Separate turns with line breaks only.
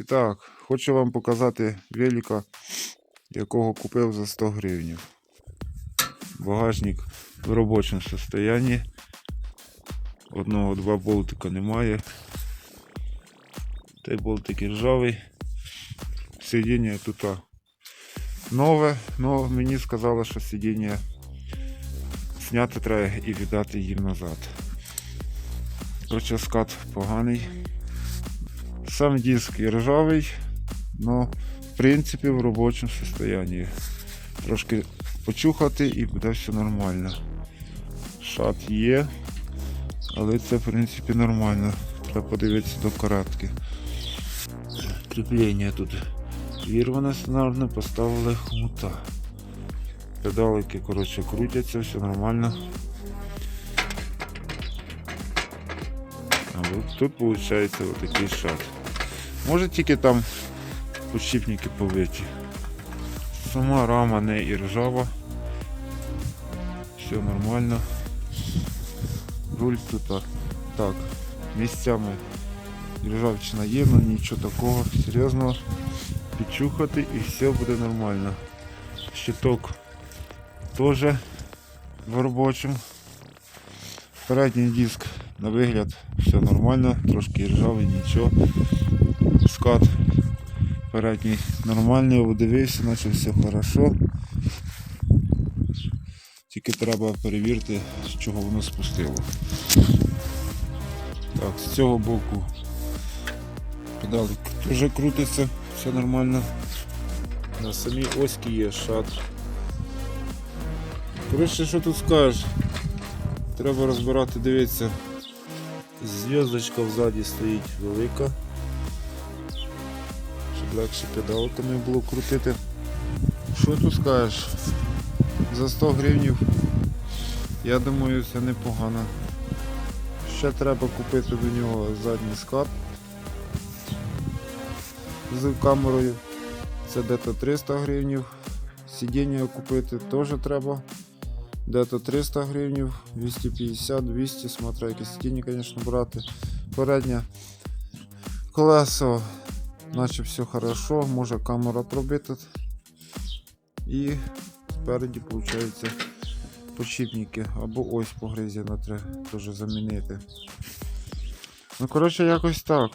І так, хочу вам показати велика, якого купив за 100 гривень. Багажник в робочому стані. Одного-два болтика немає. Той болтик ржавий. Сидіння тут нове, але мені сказали, що сидіння зняти треба і віддати їм назад. Короче, скат поганий. Сам диск і ржавий, але в принципі в робочому стані. Трошки почухати і буде все нормально. Шат є, але це в принципі нормально. Треба подивитися до каратки. Кріплення тут вірване стандартне, поставили хмута. Педалики, коротше, крутяться, все нормально. Тут виходить отакий шат. Може тільки там подшипники побиті. Сама рама не і ржава. Все нормально. Руль тут так. Місцями ржавчина є, але нічого такого серйозного. Підчухати і все буде нормально. Щиток теж в робочому. Передній диск на вигляд все нормально, трошки ржавий, нічого. Скат передній нормальний, обдивився, наче все хорошо. Тільки треба перевірити, з чого воно спустило. Так, з цього боку педалик теж крутиться, все нормально. На самій оські є шат. Коротше, що тут скажеш? Треба розбирати, дивіться. Зв'язочка взаді стоїть велика. Легше педалками було крутити. Що тут скажеш? За 100 гривень, я думаю, це непогано. Ще треба купити до нього задній скат з камерою. Це дето 300 гривень. Сидіння купити теж треба. Дето 300 гривень, 250, 200, смотря яке сидіння, звісно, брати. Переднє колесо, наче все хорошо, може камера пробита. І спереді, виходить, Почіпники або ось погризена треба теж замінити. Ну, коротше, якось так.